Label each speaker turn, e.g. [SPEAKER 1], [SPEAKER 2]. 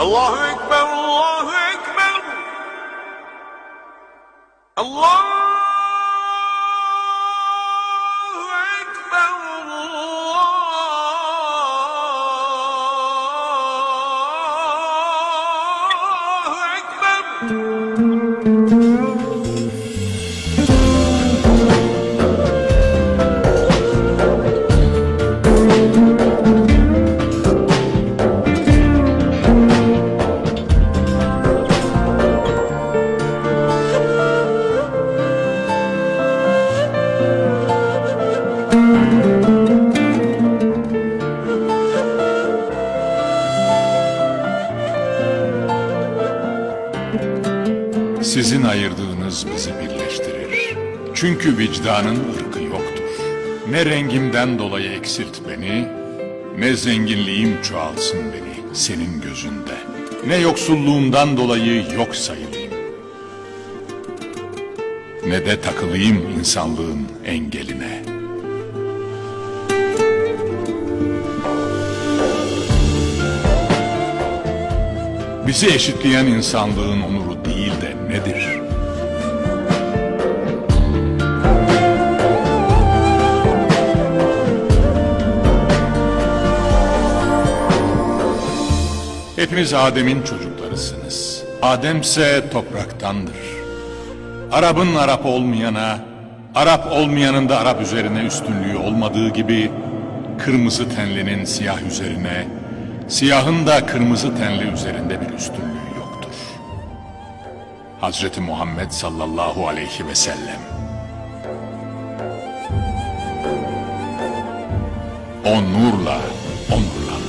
[SPEAKER 1] الله أكبر الله أكبر. الله أكبر الله أكبر.
[SPEAKER 2] thank you Sizin ayırdığınız bizi birleştirir. Çünkü vicdanın ırkı yoktur. Ne rengimden dolayı eksilt beni, ne zenginliğim çoğalsın beni senin gözünde. Ne yoksulluğumdan dolayı yok sayılayım. Ne de takılayım insanlığın engeline. Bizi eşitleyen insanlığın onuru değil de nedir? Hepiniz Adem'in çocuklarısınız. Ademse topraktandır. Arap'ın Arap olmayana, Arap olmayanın da Arap üzerine üstünlüğü olmadığı gibi, kırmızı tenlinin siyah üzerine, siyahın da kırmızı tenli üzerinde bir üstünlüğü. Hazreti Muhammed sallallahu aleyhi ve sellem. O nurla, o nurla